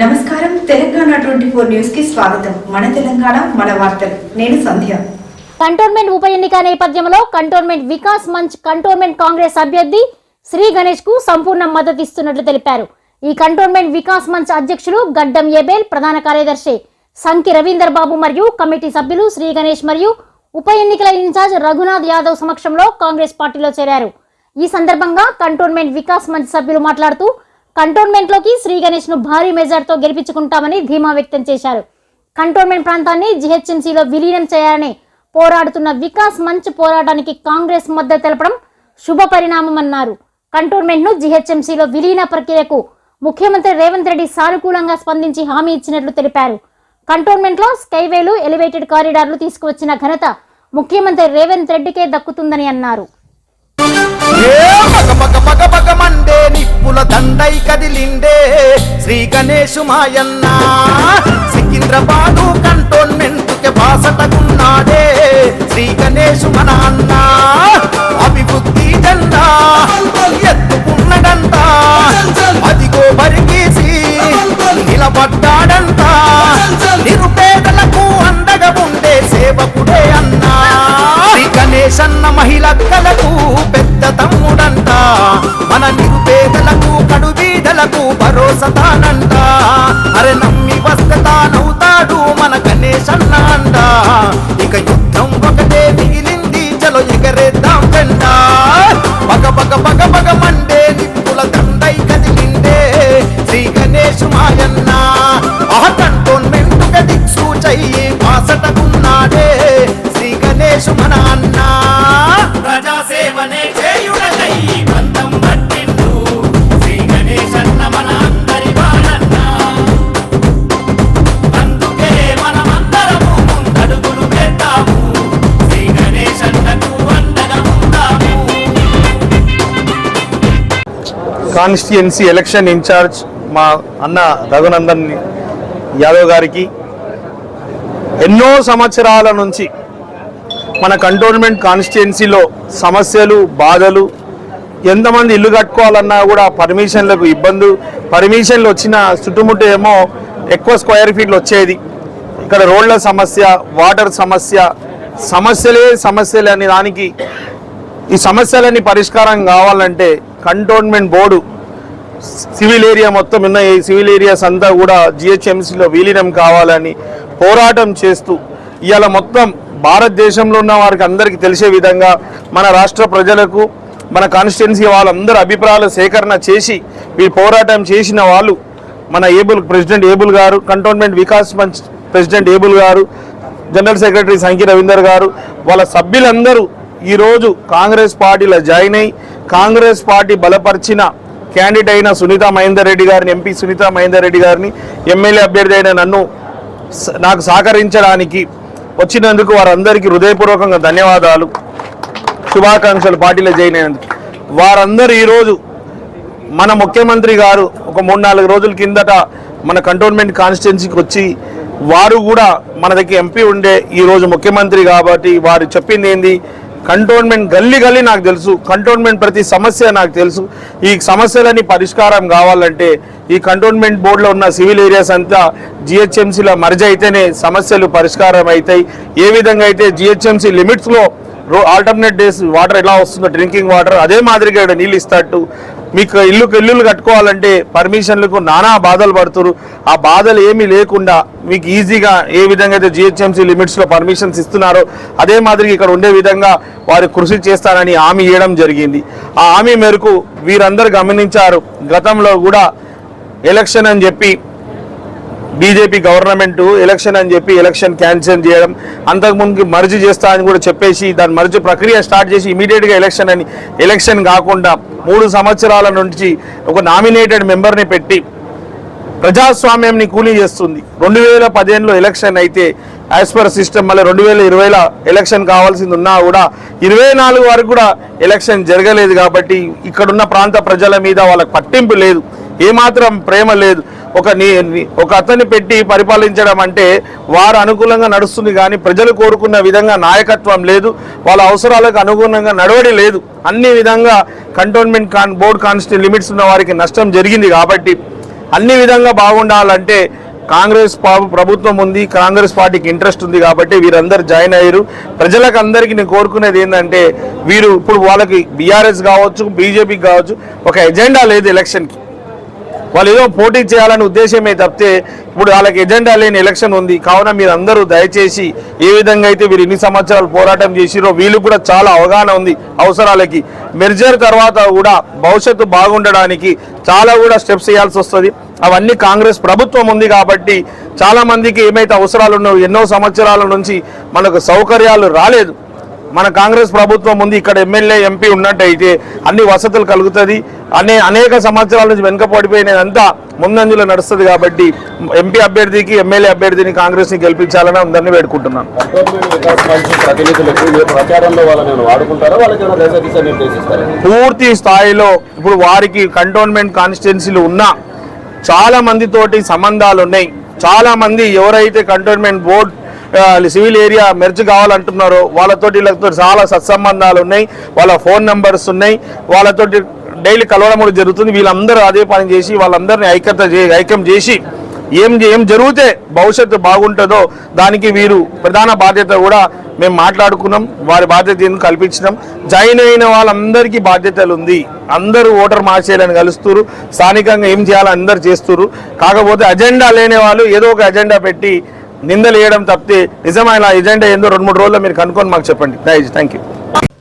నమస్కారం. Telangana twenty four న్యూస్కి స్వాగతం. మన తెలంగాణ మన వార్తలు. నేను సంధ్య. కంటోన్మెంట్ ఉప ఎన్నిక నేపథ్యంలో కంటోన్మెంట్ వికాస్ మంచ్ కంటోన్మెంట్ కాంగ్రెస్ అభ్యర్థి శ్రీ గణేష్కు సంపూర్ణ మద్దతు ఇస్తున్నట్లు తెలిపారు. ఈ కంటోన్మెంట్ వికాస్ మంచ్ అధ్యక్షులు గడ్డం ఏబేల్ ప్రధాన కార్యదర్శి సంకి రవీందర్ బాబు మరియు కమిటీ సభ్యులు శ్రీ గణేష్ మరియు ఉప ఎన్నికల ఇన్ఛార్జ్ రఘునాథ్ యాదవ్ సమక్షంలో కాంగ్రెస్ పార్టీలో చేరారు. ఈ సందర్భంగా కంటోన్మెంట్ వికాస్ మంచ్ సభ్యులు మాట్లాడుతూ కంటోన్మెంట్లోకి శ్రీ గణేష్ను భారీ మెజార్తో గెలిపించుకుంటామని ధీమా వ్యక్తం చేశారు. కంటోన్మెంట్ ప్రాంతాన్ని జిహెచ్ఎంసీలో విలీనం చేయాలని పోరాడుతున్న వికాస్ మంచ్ పోరాటానికి కాంగ్రెస్ మద్దతు తెలపడం శుభ పరిణామమన్నారు. కంటోన్మెంట్ను జీహెచ్ఎంసీలో విలీన ప్రక్రియకు ముఖ్యమంత్రి రేవంత్ రెడ్డి సానుకూలంగా స్పందించి హామీ ఇచ్చినట్లు తెలిపారు. కంటోన్మెంట్లో స్కైవేలు ఎలివేటెడ్ కారిడార్లు తీసుకువచ్చిన ఘనత ముఖ్యమంత్రి రేవంత్ రెడ్డికే దక్కుతుందని అన్నారు. ఏ మగ మగ మగ మండే నిప్పుల దండై కదిలిండే శ్రీ గణేశు మాయన్న సికింద్రాబాదు కంటోన్మెంట్కి బాసటకున్నాడే. శ్రీ గణేశు మన అన్నా శ్రీ గణేశ్ అన్న మహిళక్కలకు పెద్ద తమ్ముడంట. మన నిరుపేదలకు కడుబీదలకు భరోసా తానంట. అరే నమ్మి వస్తే తానవుతాడు మన గణేశ్ అన్న అంట. ఇక యుద్ధం ఒకటే మిగిలింది చలో ఎగరేద్దాం జెండా పగ పగ పగ పగ మండే నిప్పుల దండై కదిలిందే శ్రీ గణేష్ మాయన్న. ఆ కంటోన్మెంట్ దిక్సు చెయ్యి శ్రీ గణేష్ మన కాన్స్టిట్యుయెన్సీ ఎలక్షన్ ఇన్ఛార్జ్ మా అన్న రఘునందన్ యాదవ్ గారికి ఎన్నో సంవత్సరాల నుంచి మన కంటోన్మెంట్ కాన్స్టిట్యుయెన్సీలో సమస్యలు బాధలు ఎంతమంది ఇల్లు కట్టుకోవాలన్నా కూడా పర్మిషన్లకు ఇబ్బంది. పర్మిషన్లు వచ్చిన చుట్టుముట్టు ఏమో ఎక్కువ స్క్వేర్ ఫీట్లు వచ్చేది. ఇక్కడ రోడ్ల సమస్య వాటర్ సమస్య సమస్యలే సమస్యలే అనే దానికి ఈ సమస్యలన్నీ పరిష్కారం కావాలంటే కంటోన్మెంట్ బోర్డు సివిల్ ఏరియా మొత్తం ఉన్న ఈ సివిల్ ఏరియాస్ అంతా కూడా జిహెచ్ఎంసీలో విలీనం కావాలని పోరాటం చేస్తూ ఇవాళ మొత్తం భారతదేశంలో ఉన్న వారికి అందరికీ తెలిసే విధంగా మన రాష్ట్ర ప్రజలకు మన కాన్స్టిట్యున్సీ వాళ్ళందరూ అభిప్రాయాల సేకరణ చేసి ఈ పోరాటం చేసిన వాళ్ళు మన ఏబుల్ ప్రెసిడెంట్ ఏబుల్ గారు cantonment Vikas Manch president Abel గారు జనరల్ సెక్రటరీ సంఖ్య రవీందర్ గారు వాళ్ళ సభ్యులందరూ ఈరోజు కాంగ్రెస్ పార్టీలో జాయిన్ అయి కాంగ్రెస్ పార్టీ బలపరిచిన క్యాండిడేట్ అయిన సునీత మహేందర్ రెడ్డి గారిని ఎంపీ సునీత మహేందర్ రెడ్డి గారిని ఎమ్మెల్యే అభ్యర్థి అయిన నన్ను నాకు సహకరించడానికి వచ్చినందుకు వారందరికీ హృదయపూర్వకంగా ధన్యవాదాలు. శుభాకాంక్షలు పార్టీలో జాయిన్ అయినందుకు. వారందరూ ఈరోజు మన ముఖ్యమంత్రి గారు ఒక మూడు నాలుగు రోజుల కిందట మన కంటోన్మెంట్ కాన్స్టిట్యున్సీకి వచ్చి వారు కూడా మన దగ్గర ఎంపీ ఉండే ఈరోజు ముఖ్యమంత్రి కాబట్టి వారు చెప్పింది ఏంది? కంటోన్మెంట్ గల్లీ గల్లీ నాకు తెలుసు. కంటోన్మెంట్ ప్రతి సమస్య నాకు తెలుసు. ఈ సమస్యలన్నీ పరిష్కారం కావాలంటే ఈ కంటోన్మెంట్ బోర్డులో ఉన్న సివిల్ ఏరియాస్ అంతా జిహెచ్ఎంసీలో మర్జ్ అయితేనే సమస్యలు పరిష్కారం అవుతాయి ఏ విధంగా అయితే జిహెచ్ఎంసీ లిమిట్స్లో రో ఆల్టర్నేట్ డేస్ వాటర్ ఎలా వస్తుందో డ్రింకింగ్ వాటర్ అదే మాదిరిగా నీళ్ళు ఇస్తాట్టు మీకు ఇల్లుకి ఇల్లులు కట్టుకోవాలంటే పర్మిషన్లకు నానా బాధలు పడుతురు. ఆ బాధలు ఏమీ లేకుండా మీకు ఈజీగా ఏ విధంగా అయితే జిహెచ్ఎంసీ లిమిట్స్లో పర్మిషన్స్ ఇస్తున్నారో అదే మాదిరిగా ఇక్కడ ఉండే విధంగా వారు కృషి చేస్తారని హామీ ఇవ్వడం జరిగింది. ఆ హామీ మేరకు వీరందరూ గమనించారు. గతంలో కూడా ఎలక్షన్ అని చెప్పి బీజేపీ గవర్నమెంట్ ఎలక్షన్ అని చెప్పి ఎలక్షన్ క్యాన్సిల్ చేయడం అంతకుముందు మర్జీ చేస్తా అని కూడా చెప్పేసి దాని మర్జీ ప్రక్రియ స్టార్ట్ చేసి ఇమీడియట్గా ఎలక్షన్ అని ఎలక్షన్ కాకుండా మూడు సంవత్సరాల నుంచి ఒక నామినేటెడ్ మెంబర్ని పెట్టి ప్రజాస్వామ్యంని కూలీ చేస్తుంది. రెండు వేల పదిహేనులో ఎలక్షన్ అయితే యాజ్ పర్ సిస్టమ్ మళ్ళీ రెండు వేల ఇరవైలో ఎలక్షన్ కావాల్సింది ఉన్నా కూడా ఇరవై నాలుగు వరకు కూడా ఎలక్షన్ జరగలేదు కాబట్టి ఇక్కడున్న ప్రాంత ప్రజల మీద వాళ్ళకి పట్టింపు లేదు. ఏమాత్రం ప్రేమ లేదు. ఒక నీ ఒక అతన్ని పెట్టి పరిపాలించడం అంటే వారు అనుకూలంగా నడుస్తుంది కానీ ప్రజలు కోరుకున్న విధంగా నాయకత్వం లేదు. వాళ్ళ అవసరాలకు అనుగుణంగా నడవడి లేదు. అన్ని విధంగా కంటోన్మెంట్ కాన్ బోర్డ్ కాన్స్టి లిమిట్స్ ఉన్న వారికి నష్టం జరిగింది కాబట్టి అన్ని విధంగా బాగుండాలంటే కాంగ్రెస్ పా- ప్రభుత్వం ఉంది కాంగ్రెస్ పార్టీకి ఇంట్రెస్ట్ ఉంది కాబట్టి వీరందరూ జాయిన్ అయ్యారు. ప్రజలకు అందరికీ నేను కోరుకునేది ఏంటంటే వీరు ఇప్పుడు వాళ్ళకి బీఆర్ఎస్ కావచ్చు బీజేపీకి కావచ్చు ఒక ఎజెండా లేదు ఎలక్షన్కి. వాళ్ళు ఏదో పోటీ చేయాలనే ఉద్దేశమే తప్పితే ఇప్పుడు వాళ్ళకి ఎజెండా లేని ఎలక్షన్ ఉంది. కావున మీరు అందరూ దయచేసి ఏ విధంగా అయితే వీరు ఇన్ని సంవత్సరాలు పోరాటం చేసిరో వీళ్ళు కూడా చాలా అవగాహన ఉంది అవసరాలకి. మెర్జర్ తర్వాత కూడా భవిష్యత్తు బాగుండడానికి చాలా కూడా స్టెప్స్ చేయాల్సి వస్తుంది. అవన్నీ కాంగ్రెస్ ప్రభుత్వం ఉంది కాబట్టి చాలా మందికి ఏమైతే అవసరాలు ఉన్నాయో ఎన్నో సంవత్సరాల నుంచి మనకు సౌకర్యాలు రాలేదు. మన కాంగ్రెస్ ప్రభుత్వం ఉంది. ఇక్కడ ఎమ్మెల్యే ఎంపీ ఉన్నట్టయితే అన్ని వసతులు కలుగుతుంది. అనే అనేక సంవత్సరాల నుంచి వెనుకపడిపోయినదంతా ముందంజలో నడుస్తుంది కాబట్టి ఎంపీ అభ్యర్థికి ఎమ్మెల్యే అభ్యర్థిని కాంగ్రెస్ని గెలిపించాలని అందరినీ వేడుకుంటున్నాను. పూర్తి స్థాయిలో ఇప్పుడు వారికి కంటోన్మెంట్ కాన్స్టిట్యున్సీలు ఉన్నా చాలా మందితోటి సంబంధాలు ఉన్నాయి. చాలా మంది ఎవరైతే cantonment board civil area merge కావాలంటున్నారో వాళ్ళతోటి వీళ్ళతో చాలా సత్సంబంధాలు ఉన్నాయి. వాళ్ళ ఫోన్ నెంబర్స్ ఉన్నాయి. వాళ్ళతోటి డైలీ కలవడం కూడా జరుగుతుంది. వీళ్ళందరూ అదే పని చేసి వాళ్ళందరినీ ఐక్యత ఐక్యం చేసి ఏం ఏం జరిగితే భవిష్యత్తు బాగుంటుందో దానికి వీరు ప్రధాన బాధ్యత కూడా మేము మాట్లాడుకున్నాం. వారి బాధ్యత ఏందో కల్పించినాం? జాయిన్ అయిన వాళ్ళందరికీ బాధ్యతలు ఉంది అందరూ ఓటర్ మార్చేయాలని కలుస్తున్నారు స్థానికంగా ఏం చేయాలని అందరు చేస్తారు కాకపోతే అజెండా లేని వాళ్ళు ఏదో ఒక అజెండా పెట్టి నిందలు వేయడం తప్పితే నిజమైన ఎజెండా ఏందో రెండు మూడు రోజుల్లో మీరు కనుక్కొని మాకు చెప్పండి. దయచేసి థ్యాంక్ యూ